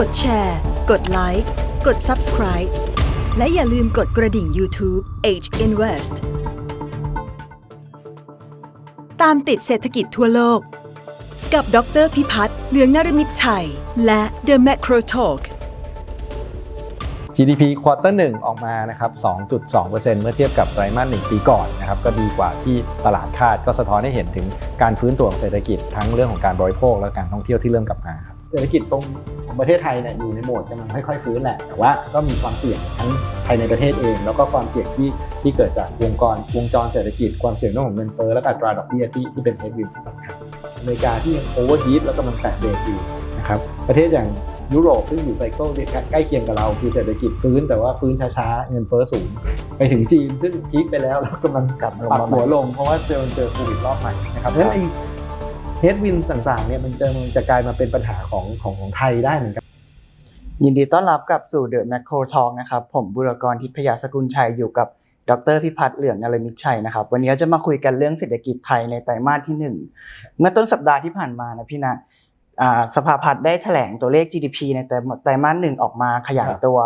กดแชร์ กดไลค์ กด Subscribe และอย่าลืมกดกระดิ่ง YouTube H Invest ตามติดเศรษฐกิจทั่วโลก กับดรพิพัฒน์เลืองนรมิตชัย และ The Macro Talk GDP ควอเตอร์หนึ่งออกมานะครับ 2.2%เมื่อเทียบกับไตรมาสหนึ่งปีก่อนนะครับ ก็ดีกว่าที่ตลาดคาดก็สะท้อนให้เห็นถึงการฟื้นตัวของเศรษฐกิจทั้งเรื่องของการบริโภคและการท่องเที่ยวที่เริ่มกลับมาครับ เศรษฐกิจตรงของประเทศไทยเนี่ยอยู่ในโหมดกำลังค่อยๆฟื้นแหละ แต่ว่าก็มีความเสี่ยงทั้งภายในประเทศเอง แล้วก็ความเสี่ยงที่ที่เกิดจากวงจรวงจรเศรษฐกิจความเสี่ยงเรื่องของเงินเฟ้อและอัตราดอกเบี้ยที่ที่เป็นเฮดวินที่สำคัญอเมริกาที่ยังโอเวอร์ฮีทแล้วกำลังแตะเบรกอยู่นะครับประเทศอย่างยุโรปซึ่งอยู่ไซเคิลใกล้เคียงกับเราคือเศรษฐกิจฟื้นแต่ว่าฟื้นช้าๆ เงินเฟ้อสูง ไปถึงจีนซึ่งพีคไปแล้วแล้วกำลังกลับมาปรับหัวลงเพราะว่าเจอเจอโควิดรอบใหม่นะครับเพราะฉะนั้น เฮดวินต่างๆเนี่ยมันจะมันจะกลายมาเป็นปัญหาของของของไทยได้เหมือนกันยินดีต้อนรับกับสู่เดอะแมคโครทองนะครับ ผมบุรกรทิพยาสกุลชัยอยู่กับดรพิพัฒน์เหลืองนรมิตชัยนะครับ วันนี้เราจะมาคุยกันเรื่องเศรษฐกิจไทยในไตรมาสที่ 1 เมื่อต้นสัปดาห์ที่ผ่านมานะพี่นะสภาพัฒน์ได้แถลงตัวเลข GDP ในไตรไตรมาสหนึ่งออกมาขยายตัว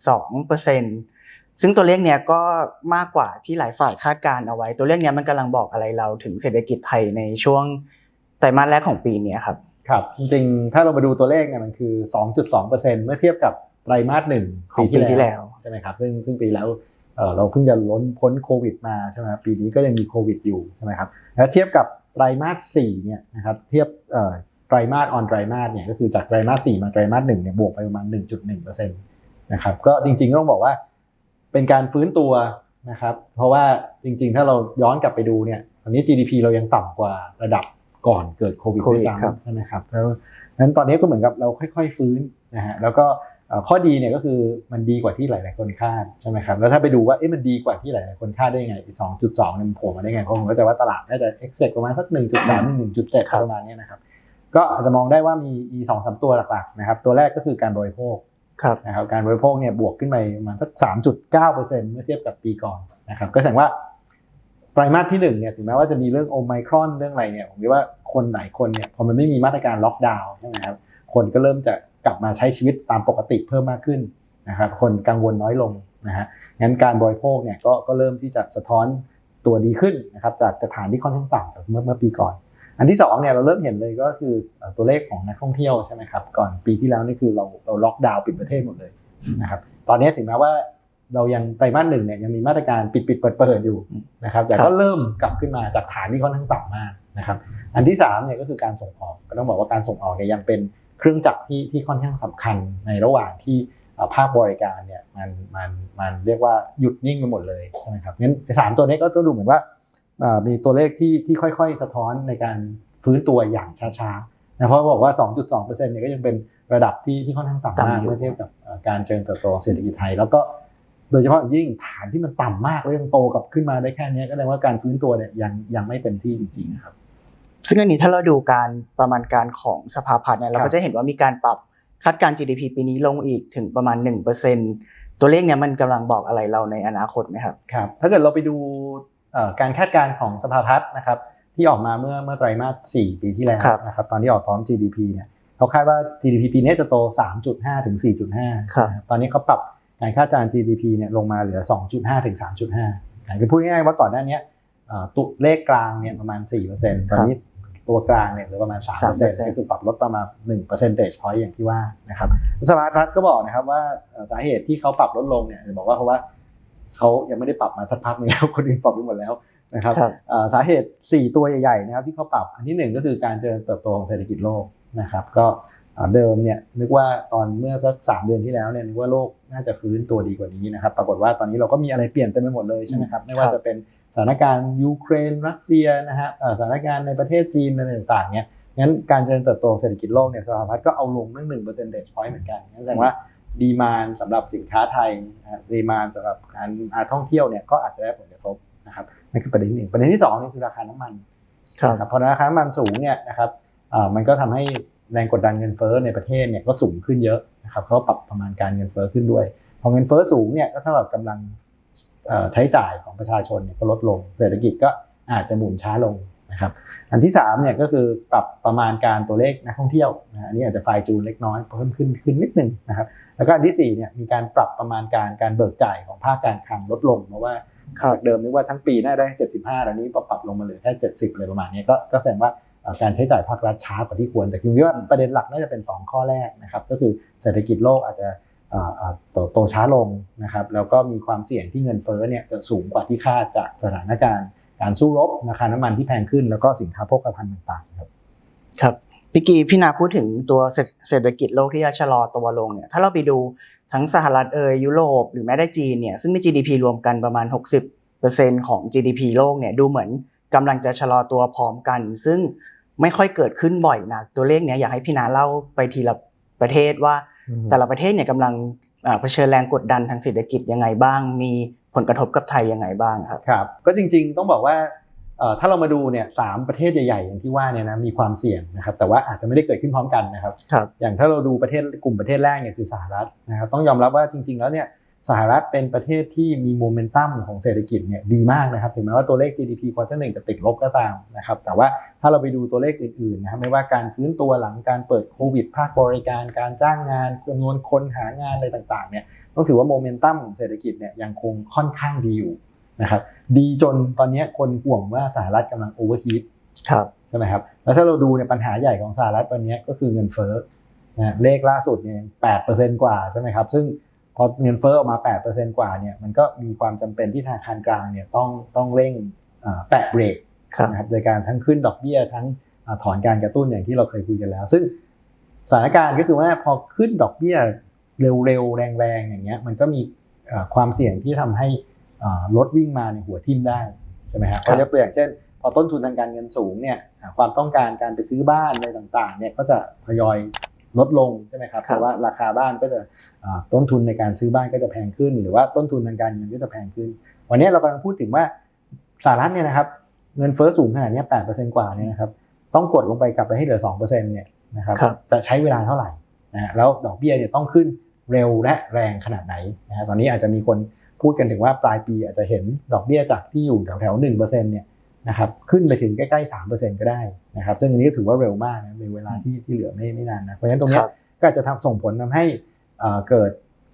2.2%ซึ่งตัวเลขเนี้ยก็มากกว่าที่หลายฝ่ายคาดการณ์เอาไว้ ตัวเลขเนี้ยมันกำลังบอกอะไรเราถึงเศรษฐกิจไทยในช่วง ไตรมาสแรกของปีเนี้ยครับครับจริงๆถ้าเรามาดูตัวเลขเนี่ยมันคือ 2.2%เมื่อเทียบกับไตรมาสหนึ่งของปีที่แล้วใช่ไหมครับซึ่งซึ่งปีแล้วเอ่อเราเพิ่งจะล้นพ้นโควิดมาใช่ไหมครับปีนี้ก็ยังมีโควิดอยู่ใช่ไหมครับแล้วเทียบกับไตรมาส4เนี่ยนะครับเทียบเอ่อไตรมาสออนไตรมาสเนี่ยก็คือจากไตรมาส4มาไตรมาส1เนี่ยบวกไปประมาณ 1.1%นะครับก็จริงๆต้องบอกว่าเป็นการฟื้นตัวนะครับเพราะว่าจริงๆ ถ้าเราย้อนกลับไปดูเนี่ยตอนนี้ GDP เรายังต่ำกว่าระดับ ก่อนเกิดโควิดโควิด้วดยครับซ้ำใช่ไหมครับแล้วนั้นตอนนี้ก็เหมือนกับเราค่อย ๆ ฟื้นนะฮะแล้วก็เอ่อข้อดีเนี่ยก็คือมันดีกว่าที่หลาย ๆ คนคาดใช่ไหมครับแล้วถ้าไปดูว่าเอ๊ะมันดีกว่าที่หลาย ๆ คนคาดได้ยังไงสองจุดสองเนี่ยมันโผล่มาได้ไงเพราะผมก็จะว่าตลาดน่าจะ expect ประมาณสักหนึ่งจุดสามหนึ่งจุดเจ็ดประมาณเนี้ยนะครับก็อาจจะมองได้ว่ามีมีสองสามตัวหลัก ๆ นะครับ ตัวแรกก็คือการบริโภคครับนะครับการบริโภคเนี่ยบวกขึ้นไปประมาณสักสามจุดเก้าเปอร์เซ็นต์เมื่อเทียบกับปีก่อนนะครับก็แสดงว่า ไตรมาสที่หนึ่งเนี่ยถึงแม้ว่าจะมีเรื่องโอไมครอนเรื่องอะไรเนี่ยผมคิดว่าคนหลายคนเนี่ยพอมันไม่มีมาตรการล็อกดาวน์ใช่ไหมครับคนก็เริ่มจะกลับมาใช้ชีวิตตามปกติเพิ่มมากขึ้นนะครับคนกังวลน้อยลงนะฮะงั้นการบริโภคเนี่ยก็ก็เริ่มที่จะสะท้อนตัวดีขึ้นนะครับจากจากฐานที่ค่อนข้างต่ำจากเมื่อเมื่อปีก่อน อันที่สองเนี่ยเราเริ่มเห็นเลยก็คือตัวเลขของนักท่องเที่ยวใช่ไหมครับก่อนปีที่แล้วนี่คือเราเราล็อกดาวน์ปิดประเทศหมดเลยนะครับตอนนี้ถึงแม้ว่า เรายังไตรมาสหนึ่งเนี่ยยังมีมาตรการปิดปิดเปิดเปิดอยู่นะครับแต่ครัก็บเริ่มกลับขึ้นมาจากฐานที่ค่อนข้างต่ำมากนะครับอันที่สามเนี่ยก็คือการส่งออกก็ต้องบอกว่าการส่งออกเนี่ยยังเป็นเครื่องจักรที่ที่ค่อนข้างสำคัญในระหว่างที่เอ่อภาคบริการเนี่ยมันมันมันเรียกว่าหยุดนิ่งไปหมดเลยใช่ไหมครับงั้นสามตัวนี้ก็ต้องดูเหมือนว่าอ่ามีตัวเลขที่ที่ค่อย ๆ สะท้อนในการฟื้นตัวอย่างช้าๆนะเพราะบอกว่า 2.2%เนี่ยก็ยังเป็นระดับที่ที่ค่อนข้างต่ำมากต่ำอยู่เมื่อเทียบกับเอ่อการเจริญเติบโตของเศรษฐกิจไทย แล้วก็ โดยเฉพาะอย่างยิ่งฐานที่มันต่ำมากแล้วยังโตกลับขึ้นมาได้แค่นี้ก็แสดงว่าการฟื้นตัวเนี่ยยังยังไม่เต็มที่จริงๆครับ ซึ่งอันนี้ถ้าเราดูการประมาณการของสภาพัฒน์เนี่ยเราครัก็บจะเห็นว่ามีการปรับคาดการณ์ GDP ปีนี้ลงอีกถึงประมาณ 1%ตัวเลขเนี่ยมันกำลังบอกอะไรเราในอนาคตไหมครับครับ ถ้าเกิดเราไปดูเอ่อการคาดการณ์ของสภาพัฒน์นะครับที่ออกมาเมื่อเมื่อไตรมาส 4 ปีที่แล้วครับนะครับตอนที่ออกพร้อม GDP เนี่ยเขาคาดว่า GDP ปีนี้จะโต 3.5 ถึง 4.5ครับตอนนี้เขาปรับ การคาดการณ์ GDP เนี่ยลงมาเหลือ 2.5 ถึง 3.5คือพูดง่ายๆว่าก่อนหน้านี้เอ่อตัวเลขกลางเนี่ยประมาณ 4%ตอนนี้ตัวกลางเนี่ยเหลือประมาณ 3%ก็คือปรับลดประมาณ1 percentage point อย่างที่ว่านะครับสภาพัฒน์ก็บอกนะครับว่าเอ่อสาเหตุที่เขาปรับลดลงเนี่ยจะบอกว่าเพราะว่าเขายังไม่ได้ปรับมาสักพักหนึงแล้วคนอื่นปรับไปหมดแล้วนะครับครับเอ่อสาเหตุ 4 ตัวใหญ่ๆนะครับที่เขาปรับอันที่หนึ่งก็คือการเจริญเติบโตของเศรษฐกิจโลกนะครับก็อ่า เดิมเนี่ยนึกว่าตอนเมื่อสักสามเดือนที่แล้วเนี่ยนึกว่าโลกน่าจะฟื้นตัวดีกว่านี้นะครับ ปรากฏว่าตอนนี้เราก็มีอะไรเปลี่ยนเต็มไปหมดเลยใช่ไหมครับไม่ว่าจะเป็นสถานการณ์ยูเครนรัสเซียนะฮะเอ่อสถานการณ์ในประเทศจีนอะไรต่างๆเนี่ยงั้นการเจริญเติบโตของเศรษฐกิจโลกเนี่ยสภาพัฒน์ก็เอาลงเรื่องหนึ่งเปอร์เซ็นต์เดชพอยต์เหมือนกันนั่นแสดงว่าดีมานสำหรับสินค้าไทยดีมานสำหรับการการท่องเที่ยวเนี่ยก็อาจจะได้ผลกระทบนะครับนั่นคือประเด็นที่หนึ่งประเด็นที่สองนี่คือราคาน้ำมันครับนะครับพอราคาน้ำมันสูงเนี่ยนะครับเอ่อมันก็ทำให้ แรงกดดันเงินเฟ้อในประเทศเนี่ยก็สูงขึ้นเยอะนะครับเขาปรับประมาณการเงินเฟ้อขึ้นด้วยพอเงินเฟ้อสูงเนี่ยก็เท่ากับกำลังใช้จ่ายของประชาชนเนี่ยก็ลดลง เศรษฐกิจก็อาจจะหมุนช้าลงนะครับอันที่3เนี่ยก็คือปรับประมาณการตัวเลขนักท่องเที่ยวนะอันนี้อาจจะไฟจูนเล็กน้อยเพิ่มขึ้นขึ้นนิดหนึ่งนะครับแล้วก็อันที่4เนี่ยมีการปรับประมาณการการเบิกจ่ายของภาคการคลังลดลงเพราะว่าจากเดิมนึกว่าทั้งปีน่าได้ 75แล้วนี้ปรับลงมาเหลือแค่70เลยประมาณนี้ก็แสดงว่า การใช้จ่ายภาครัฐช้ากว่าที่ควร แต่คิดว่าประเด็นหลักน่าจะเป็น 2 ข้อแรกนะครับก็คือเศรษฐกิจโลกอาจจะโตโตช้าลงนะครับแล้วก็มีความเสี่ยงที่เงินเฟ้อเนี่ยจะสูงกว่าที่คาดจากสถานการณ์ การสู้รบราคาน้ำมันที่แพงขึ้น แล้วก็สินค้าโภคภัณฑ์ต่างๆครับครับพี่กีพี่นาพูดถึงตัวเศรษเศรษฐกิจโลกที่จะชะลอตัวลงเนี่ยถ้าเราไปดูทั้งสหรัฐเอยยุโรปหรือแม้แต่จีนเนี่ยซึ่งมี GDP รวมกันประมาณ 60%ของ GDP โลกเนี่ยดูเหมือน กำลังจะชะลอตัวพร้อมกัน ซึ่งไม่ค่อยเกิดขึ้นบ่อยนักตัวเลขเนี้ยอยากให้พี่นาเล่าไปทีละประเทศว่า แต่ละประเทศเนี่ยกำลังอ่าเผชิญแรงกดดันทางเศรษฐกิจยังไงบ้าง มีผลกระทบกับไทยยังไงบ้างครับครับ ก็จริงๆต้องบอกว่าเอ่อถ้าเรามาดูเนี่ยสามประเทศใหญ่ๆอย่างที่ว่าเนี่ยนะมีความเสี่ยงนะครับแต่ว่าอาจจะไม่ได้เกิดขึ้นพร้อมกันนะครับครับอย่างถ้าเราดูประเทศกลุ่มประเทศแรกเนี่ยคือสหรัฐนะครับต้องยอมรับว่าจริง ๆแล้วเนี่ย สหรัฐเป็นประเทศที่มีโมเมนตัมของเศรษฐกิจเนี่ยดีมากนะครับถึงแม้ว่าตัวเลข GDP ควอเตอร์หนึ่งจะติดลบก็ตามนะครับแต่ว่าถ้าเราไปดูตัวเลขอื่นๆนะครับไม่ว่าการฟื้นตัวหลังการเปิดโควิดภาคบริการการจ้างงานจำนวนคนหางานอะไรต่างๆเนี่ยต้องถือว่าโมเมนตัมของเศรษฐกิจเนี่ยยังคงค่อนข้างดีอยู่นะครับดีจนตอนนี้คนห่วงว่าสหรัฐกำลังโอเวอร์ฮีทครับใช่ไหมครับแล้วถ้าเราดูเนี่ยปัญหาใหญ่ของสหรัฐวันนี้ก็คือเงินเฟ้อนะเลขล่าสุดเนี่ยแปดเปอร์เซ็นต์กว่าใช่ไหมครับซึ่ง พอเงินเฟ้อออกมาแปดเปอร์เซ็นต์กว่าเนี่ยมันก็มีความจำเป็นที่ธนาคารกลางเนี่ยต้องต้องเร่งเอ่อแตะเบรกครับนะครับโดยการทั้งขึ้นดอกเบี้ยทั้งเอ่อถอนการกระตุ้นอย่างที่เราเคยคุยกันแล้ว ซึ่งสถานการณ์ก็คือว่าพอขึ้นดอกเบี้ยเร็วๆ แรงๆ อย่างเงี้ยมันก็มีเอ่อความเสี่ยงที่ทำให้เอ่อรถวิ่งมาในยหัวทิ่มได้ใช่ไหมครับครับก็ยกตัวอย่างเช่น พอต้นทุนทางการเงินสูงเนี่ยอ่าความต้องการการไปซื้อบ้านอะไรต่างๆเนี่ยก็จะทยอย ลดลงใช่ไหมครับเพราะว่าราคาบ้านก็จะอ่าต้นทุนในการซื้อบ้านก็จะแพงขึ้น หรือว่าต้นทุนทางการเงินก็จะแพงขึ้น วันนี้เรากำลังพูดถึงว่าสหรัฐเนี่ยนะครับเงินเฟ้อสูงขนาดเนี้แปดเปอร์เซ็นต์กว่าเนี่ยนะครับต้องกดลงไปกลับไปให้เหลือสองเปอร์เซ็นต์เนี่ยนะครับครับจะใช้เวลาเท่าไหร่นะฮะแล้วดอกเบี้ยเนี่ยต้องขึ้นเร็วและแรงขนาดไหนนะฮะตอนนี้อาจจะมีคนพูดกันถึงว่าปลายปีอาจจะเห็นดอกเบี้ยจากที่อยู่แถวๆหนึ่งเปอร์เซ็นต์เนี่ย นะครับขึ้นไปถึงใกล้ๆสามเปอร์เซ็นต์ก็ได้นะครับซึ่งอันนี้ก็ถือว่าเร็วมากนะในเวลาที่ที่เหลือไม่ไม่นานนะเพราะฉะนั้นตรงเนี้คยรับก็อาจจะทำส่งผลทำให้เอ่อเกิด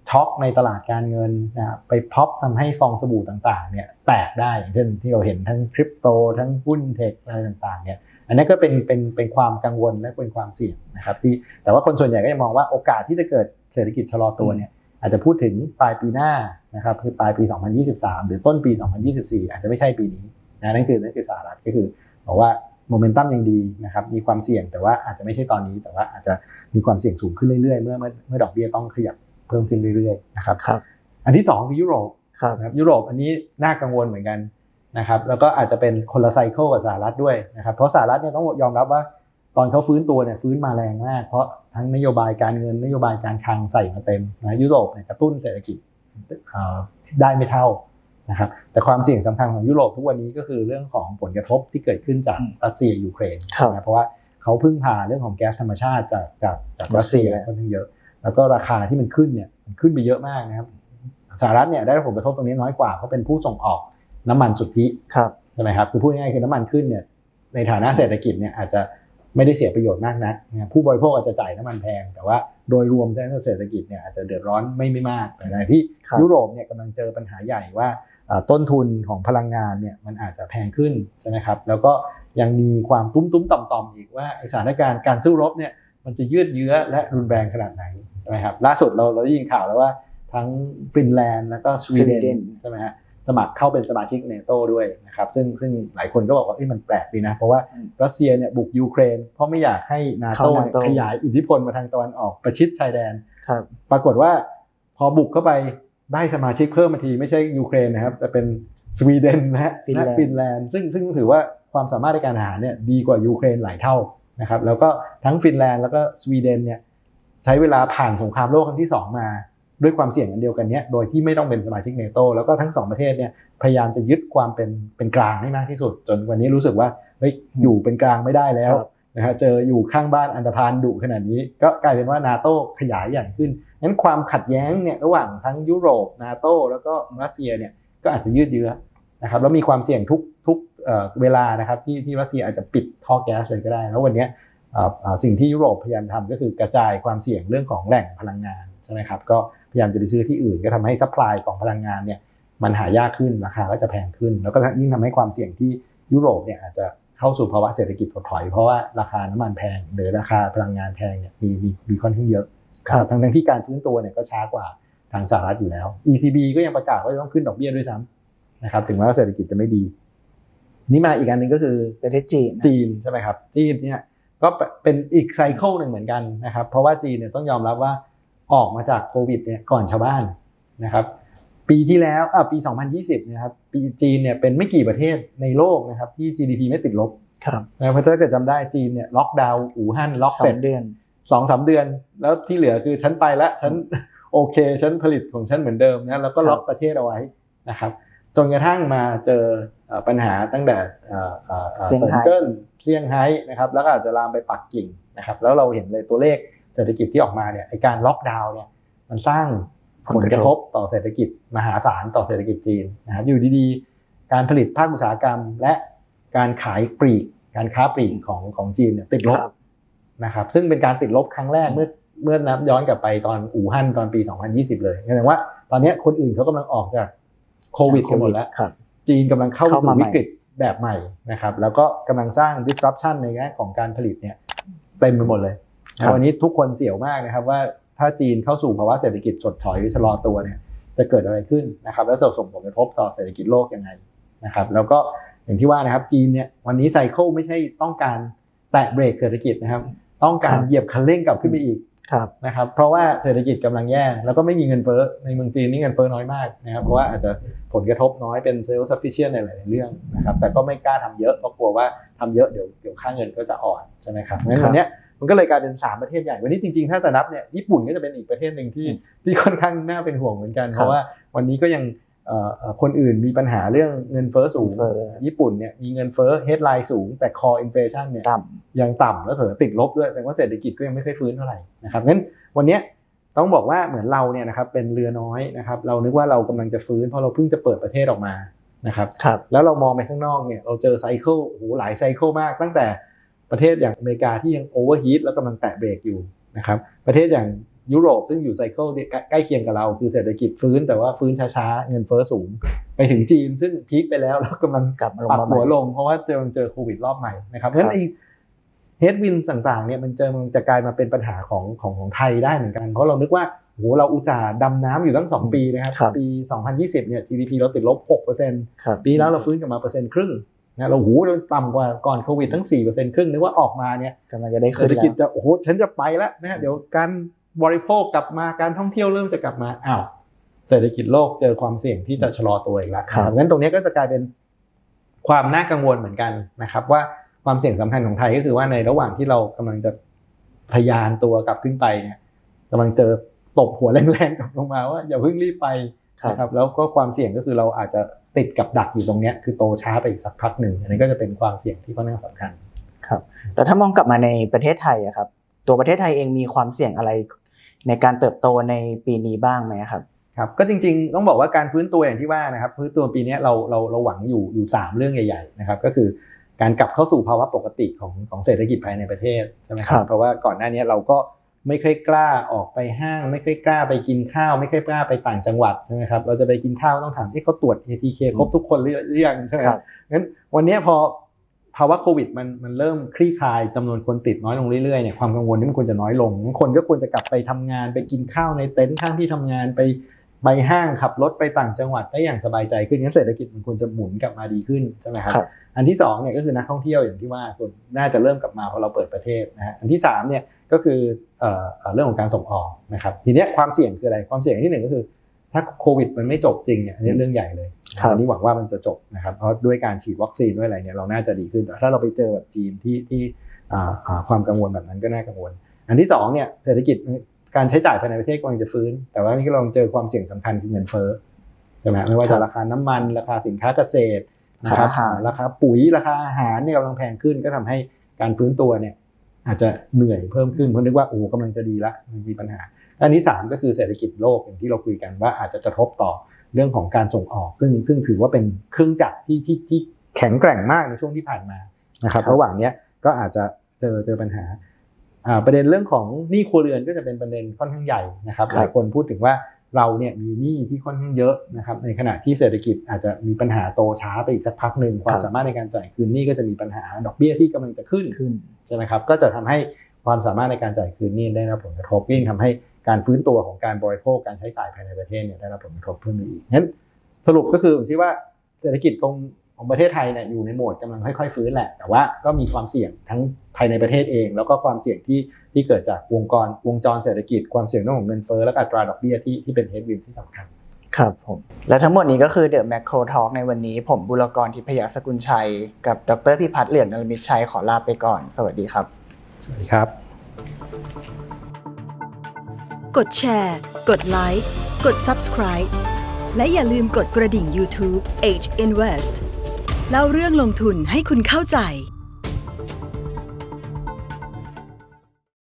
ช็อคในตลาดการเงินนะครับไปพร็อพทำให้ฟองสบู่ต่างๆเนี่ยแตกได้อย่างเช่นที่เราเห็นทั้งคริปโตทั้งหุ้นเทคอะไรต่างๆเนี่ยอันนี้ก็เป็นเป็นเป็นความกังวลและเป็นความเสี่ยงนะครับที่แต่ว่าคนส่วนใหญ่ก็ยังมองว่าโอกาสที่จะเกิดเศรษฐกิจชะลอตัวเนี่ยอาจจะพูดถึงปลายปีหน้านะครับคือปลายปี 2023 หรือต้นปี 2024 อาจจะไม่ใช่ปีนี้ นะนั่นคือนั่นคือสหรัฐก็คือบอกว่าโมเมนตัมยังดีนะครับมีความเสี่ยงแต่ว่าอาจจะไม่ใช่ตอนนี้ แต่ว่าอาจจะมีความเสี่ยงสูงขึ้นเรื่อยๆ เมื่อเมื่อเมื่อดอกเบี้ยต้องขยับเพิ่มขึ้นเรื่อยๆนะครับครับอันที่สองคือยุโรปครับนะครับยุโรปอันนี้น่ากังวลเหมือนกันนะครับแล้วก็อาจจะเป็นคนละไซเคิลกับสหรัฐด้วยนะครับเพราะสหรัฐเนี่ยต้องยอมรับว่าตอนเขาฟื้นตัวเนี่ยฟื้นมาแรงมาก เพราะทั้งนโยบายการเงินนโยบายการคลังใส่มาเต็มนะยุโรปเนี่ยกระตุ้นเศรษฐกิจเอ่อได้ไม่เท่า นะครับแต่ความเสี่ยงสำคัญของยุโรปทุกวันนี้ก็คือเรื่องของผลกระทบที่เกิดขึ้นจากอืมรัสเซียยูเครนครับนะเพราะว่าเขาพึ่งพาเรื่องของแก๊สธรรมชาติจากจากจากรัสเซียรัสเซียค่อนข้างเยอะ แล้วก็ราคาที่มันขึ้นเนี่ยมันขึ้นไปเยอะมากนะครับสหรัฐเนี่ยได้รับผลกระทบตรงนี้น้อยกว่าเพราะเป็นผู้ส่งออกน้ำมันสุทธิครับใช่ไหมครับคือพูดง่ายๆคือน้ำมันขึ้นเนี่ยในฐานะเศรษฐกิจเนี่ยอาจจะไม่ได้เสียประโยชน์มากนักนะผู้บริโภคอาจจะจ่ายน้ำมันแพง แต่ว่าโดยรวมในเศรษฐกิจเนี่ยอาจจะเดือดร้อนไม่ไม่มากแต่ในที่ครับยุโรปเนี่ยกำลังเจอปัญหาใหญ่ว่าเอ่อ ต้นทุนของพลังงานเนี่ยมันอาจจะแพงขึ้นใช่ไหมครับแล้วก็ยังมีความตุ้มตุ้มๆต่อมๆอีกว่าไอ้สถานการณ์การสู้รบเนี่ยมันจะยืดเยื้อและรุนแรงขนาดไหนใช่ไหมครับล่าสุดเราเราได้ยินข่าวแล้วว่าทั้งฟินแลนด์แล้วก็สวีสวีเดเดนนใช่ไหมฮะสมัครเข้าเป็นสมาชิกเนโตด้วยนะครับซึ่งซึ่งหลายคนก็บอกว่าเอ้ยมันแปลกดีนะ เพราะว่าอืมรัสเซียเนี่ยบุกยูเครน เพราะไม่อยากให้นาโตเข้า NATO ขยายอิทธิพลมาทางตะวันออกประชิดชายแดนครับปรากฏว่าพอบุกเข้าไป ได้สมาชิกเพิ่มมาทีไม่ใช่ยูเครนนะครับ แต่เป็นสวีเดนนะฮะฟินแลนด์และฟินแลนด์ซึ่งซึ่งถือว่าความสามารถในการทหารเนี่ยดีกว่ายูเครนหลายเท่านะครับแล้วก็ทั้งฟินแลนด์แล้วก็สวีเดนเนี่ยใช้เวลาผ่านสงครามโลกครั้งที่สองมา ด้วยความเสี่ยงอันเดียวกันเนี้ยโดยที่ไม่ต้องเป็นสมาชิกเนโตแล้วก็ทั้งสองประเทศเนี่ยพยายามจะยึดความเป็นเป็นกลางให้มากที่สุด จนวันนี้รู้สึกว่าเฮ้ยอยู่เป็นกลางไม่ได้แล้วครับนะฮะเจออยู่ข้างบ้านอันธพาลดุขนาดนี้ ก็กลายเป็นว่านาโตขยายใหญ่ขึ้น งั้นความขัดแย้งเนี่ยระหว่างทั้งยุโรปนาโตแล้วก็รัสเซียเนี่ยก็อาจจะยืดเยื้อนะครับแล้วมีความเสี่ยงทุกทุกเเวลานะครับที่ที่รัสเซียอาจจะปิดท่อแก๊สเลยก็ได้ แล้ววันนี้สิ่งที่ยุโรปพยายามทำก็คือกระจายความเสี่ยงเรื่องของแหล่งพลังงานใช่ไหมครับก็พยายามจะไปซื้อที่อื่นก็ทำให้ซัพพลายของพลังงานเนี่ยมันหายากขึ้นราคาก็จะแพงขึ้น แล้วก็ยิ่งทำให้ความเสี่ยงที่ยุโรปเนี่ยอาจจะเข้าสู่ภาวะเศรษฐกิจถดถอย เพราะว่าราคาน้ำมันแพงหรือราคาพลังงานแพงเนี่ยมีมีมีค่อนข้างเยอะ ทั้งทั้งที่การฟื้นตัวเนี่ยก็ช้ากว่าทางสหรัฐอยู่แล้ว ECB ก็ยังประกาศว่าจะต้องขึ้นดอกเบี้ยด้วยซ้ำนะครับ ถึงแม้ว่าเศรษฐกิจจะไม่ดี นี่มาอีกอันหนึ่งก็คือประเทศจีนจีนใช่ไหมครับ จีนเนี่ยก็เป็นอีกไซเคิลหนึ่งเหมือนกันนะครับ เพราะว่าจีนเนี่ยต้องยอมรับว่าออกมาจากโควิดเนี่ยก่อนชาวบ้านนะครับ ปีที่แล้วอะปี 2020นะครับ ปีจีนเนี่ยเป็นไม่กี่ประเทศในโลกนะครับที่ GDP ไม่ติดลบ ครับนะครับเพราะถ้าเกิดจำได้จีนเนี่ยล็อกดาวน์อู่ฮั่นล็อกสอเสร็จงเดือน สองสามเดือน แล้วที่เหลือคือฉันไปแล้วฉันโอเคฉันผลิตของฉันเหมือนเดิมนะแล้วก็ล็อกประเทศเอาไว้นะครับจนกระทั่งมาเจอเอ่อปัญหาตั้งแต่เอ่อเอ่อเอ่อเซี่ยงไฮ้เซินเจิ้นเซี่ยงไฮ้นะครับแล้วก็อาจจะลามไปปักกิ่งนะครับแล้วเราเห็นเลยตัวเลขเศรษฐกิจที่ออกมาเนี่ยไอการล็อกดาวน์เนี่ยมันสร้างผลกระทบต่อเศรษฐกิจมหาศาลต่อเศรษฐกิจจีนนะครับอยู่ดีๆ การผลิตภาคอุตสาหกรรม และการขายปลีกการค้าปลีกของของจีนเนี่ยติดลบครับ นะครับซึ่งเป็นการติดลบครั้งแรกเมื่อเมื่อนับย้อนกลับไปตอนอู่ฮั่นตอนปี 2020 เลยแสดงว่าตอนเนี้ยคนอื่นเขากำลังออกจากโควิดกันหมดแล้วครับจีนกำลังเข้าเข้าสู่มาใหม่วิกฤตแบบใหม่นะครับแล้วก็กำลังสร้าง disruption ในแง่ของการผลิตเนี่ยเต็มไปหมดเลยนะวันนี้ทุกคนเสี่ยวมากนะครับว่าถ้าจีนเข้าสู่ภาวะเศรษฐกิจถดถอยหรือชะลอตัวเนี่ยจะเกิดอะไรขึ้นนะครับแล้วจะส่งผลกระทบต่อเศรษฐกิจโลกยังไงนะครับแล้วก็อย่างที่ว่านะครับจีนเนี่ยวันนี้ไซเคิลไม่ใช่ต้องการแตะเบรกเศรษฐกิจนะครับ ต้องการครับเหยียบคันเร่งกลับขึ้นไปอีกครับนะครับเพราะว่าเศรษฐกิจกำลังแย่แล้วก็ไม่มีเงินเฟ้อในเมืองจีนนี่เงินเฟ้อน้อยมากนะครับเพราะว่าอาจจะผลกระทบน้อยเป็นเซลล์ซัฟฟิเชียนในหลายๆเรื่องนะครับแต่ก็ไม่กล้าทำเยอะเพราะกลัวว่าทำเยอะเดี๋ยวเดี๋ยวค่าเงินก็จะอ่อนใช่ไหมครับงั้นครับวันเนี้ยมันก็เลยกลายเป็น 3 ประเทศใหญ่ วันนี้จริงๆ ถ้าจะนับเนี่ยญี่ปุ่นก็จะเป็นอีกประเทศหนึ่งที่ที่ค่อนข้างน่าเป็นห่วงเหมือนกันเพราะว่าวันนี้ก็ยังเอ่อเอ่อ คนอื่นมีปัญหาเรื่องเงินเฟ้อสูงเงินเฟ้อญี่ปุ่นเนี่ยมีเงินเฟ้อ headline สูง แต่ core inflation เนี่ยต่ยังต่ำแล้วเถอะติดลบด้วยแสดงว่าเศรษฐกิจก็ยังไม่ค่อยฟื้นเท่าไหร่นะครับงั้นวันเนี้ยต้องบอกว่าเหมือนเราเนี่ยนะครับเป็นเรือน้อยนะครับเรานึกว่าเรากำลังจะฟื้นเพราะเราเพิ่งจะเปิดประเทศออกมานะครับำครับแล้วเรามองไปข้างนอกเนี่ยเราเจอไซเคิลโอ้โหหลายไซเคิลมาก ตั้งแต่ประเทศอย่างอเมริกาที่ยังโอเวอร์ฮีทแล้วกำลังแตะเบรกอยู่นะครับประเทศอย่าง ยุโรปซึ่งอยู่ไซเคิลที่ใกล้ใกล้เคียงกับเรา คือเศรษฐกิจฟื้นแต่ว่าฟื้นช้าๆ เงินเฟ้อสูง ไปถึงจีนซึ่งพีคไปแล้วแล้วกำลังกลับมาลงปรับมาใหม่หัวลง เพราะว่าเจอเจอโควิดรอบใหม่นะครับเพราะฉะนั้นไอ้เฮดวินต่างๆเนี่ยมันจะมันจะกลายมาเป็นปัญหาของของของไทยได้เหมือนกัน เพราะเรานึกว่าโอ้โหเราอุตส่าห์ดำน้ำอยู่ตั้งสองปีนะครับครับ ปี 2020เนี่ย GDP เราติดลบ6%ครับปีแล้วเราฟื้นกลับมาเปอร์เซ็นต์ครึ่งนะเราหูเราต่ำกว่าก่อนโควิดทั้ง4%เปอร์เซ็นต์ครึ่งนึกว่าออกมาเนี่ยกำลังจะได้เศขึ้รนษฐแล้กิจวจะโอ้โหฉันจะไปแล้วนะฮะเดี๋ยวการ บริโภคกลับมาการท่องเที่ยวเริ่มจะกลับมาอ้าวเศรษฐกิจโลกเจอความเสี่ยงที่จะชะลอตัวอีกแล้วครับงั้นตรงนี้ก็จะกลายเป็นความน่ากังวลเหมือนกันนะครับ ว่าความเสี่ยงสำคัญของไทยก็คือว่าในระหว่างที่เรากำลังจะทะยานตัวกลับขึ้นไปเนี่ยกำลังเจอตบหัวแรงๆกลับลงมาว่าอย่าเพิ่งรีบไปครับนะครับแล้วก็ความเสี่ยงก็คือเราอาจจะติดกับดักอยู่ตรงเนี้ยคือโตช้าไปอีกสักพักหนึ่งอันนี้ก็จะเป็นความเสี่ยงที่ค่อนข้างสำคัญแล้วถ้ามองกลับมาในประเทศไทยอะครับ ตัวประเทศไทยเองมีความเสี่ยงอะไร ในการเติบโตในปีนี้บ้างไหมครับครับก็จริงๆต้องบอกว่าการฟื้นตัวอย่างที่ว่านะครับฟื้นตัวปีนี้เราเราเราหวังอยู่อยู่สามเรื่องใหญ่ๆนะครับก็คือการกลับเข้าสู่ภาวะปกติของของเศรษฐกิจภายในประเทศใช่ไหมคครัรับบเพราะว่าก่อนหน้านี้เราก็ไม่ค่อยกล้าออกไปห้าง ไม่ค่อยกล้าไปกินข้าว ไม่ค่อยกล้าไปต่างจังหวัดใช่ไหมครับเราจะไปกินข้าวต้องถามที่เขาตรวจ ATK ครบทุกคนหรือยังใช่ไหมครับงั้นวันนี้พอ ภาวะโควิดมันมันเริ่มคลี่คลายจำนวนคนติดน้อยลงเรื่อยๆเนี่ยความกังวลนี่มันควรจะน้อยลง คนก็ควรจะกลับไปทำงานไปกินข้าวในเต็นท์ข้างที่ทำงานไปไปห้างขับรถไปต่างจังหวัดได้อย่างสบายใจขึ้นงั้นเศรษฐกิจมันควรจะหมุนกลับมาดีขึ้นใช่ไหมครับครับอันที่สองเนี่ยก็คือนักท่องเที่ยวอย่างที่ว่าคนน่าจะเริ่มกลับมาพอเราเปิดประเทศนะฮะอันที่สามเนี่ยก็คือเอ่อเอ่อเรื่องของการส่งออกนะครับทีเนี้ยความเสี่ยงคืออะไรความเสี่ยงที่หนึ่งก็คือ ถ้าโควิดมันไม่จบจริงเนี่ยอันนี้เรื่องใหญ่เลยครับ อันนี้หวังว่ามันจะจบนะครับเพราะด้วยการฉีดวัคซีนด้วยอะไรเนี่ยเราน่าจะดีขึ้นแต่ถ้าเราไปเจอแบบจีนที่ที่อ่าอ่าความกังวลแบบนั้นก็น่ากังวล อันที่สองเนี่ยเศรษฐกิจการใช้จ่ายภายในประเทศกำลังจะฟื้น แต่ว่านี่ก็ลองเจอความเสี่ยงสำคัญคือเงินเฟ้อใช่ไหมไม่ว่าครัจะบราคาน้ำมัน ราคาสินค้าเกษตรนะครับราคาอาหารราคาปุ๋ยราคาอาหารเนี่ยกำลังแพงขึ้นก็ทำให้การฟื้นตัวเนี่ยอาจจะเหนื่อยเพิ่มขึ้นเพราะนึกว่าโอ้โหกำลังจะดีละมันมีปัญหาอันที่สามก็คือเศรษฐกิจโลกอย่างที่เราคุยกันว่าอาจจะกระทบต่อ เรื่องของการส่งออก ซึ่งซึ่งถือว่าเป็นเครื่องจักรที่ที่ที่แข็งแกร่งมากในช่วงที่ผ่านมานะครับครับระหว่างเนี้ยก็อาจจะเจอเจอปัญหาอ่าประเด็นเรื่องของหนี้ครัวเรือนก็จะเป็นประเด็นค่อนข้างใหญ่นะครับหลายคนพูดถึงว่าเราเนี่ยมีหนี้ที่ค่อนข้างเยอะนะครับในขณะที่เศรษฐกิจอาจจะมีปัญหาโตช้าไปอีกสักพักหนึ่งความสามารถในการจ่ายคืนหนี้ก็จะมีปัญหาดอกเบี้ยที่กำลังจะขึ้นขึ้นใช่ไหมครับก็จะทำให้ความสามารถในการจ่ายคืนหนี้ได้รับผลกระทบยิ่งทำให้ การฟื้นตัวของการบริโภคการใช้จ่ายภายในประเทศเนี่ยได้รับผลกระทบเพิ่มไปอีกงั้นสรุปก็คือผมคิดว่าเศรษฐกิจของของประเทศไทยเนี่ยอยู่ในโหมดกำลังค่อยๆฟื้นแหละ แต่ว่าก็มีความเสี่ยงทั้งภายในประเทศเอง แล้วก็ความเสี่ยงที่ที่เกิดจากวงกรวงจรเศรษฐกิจความเสี่ยงเรื่องของเงินเฟ้อและอัตราดอกเบี้ยที่ที่เป็นเฮดวินที่สำคัญครับผม และทั้งหมดนี้ก็คือ The Macro Talk ในวันนี้ ผมบุรกรทิพยสกุลชัย กับดรพิพัฒน์เหลืองนรมิตรชัยขอลาไปก่อน สวัสดีครับ สวัสดีครับก ดแชร์ กดไลค์ กด Subscribe และอย่าลืมกดกระดิ่ง YouTube H Invest เล่าเรื่องลงทุนให้คุณเข้าใจ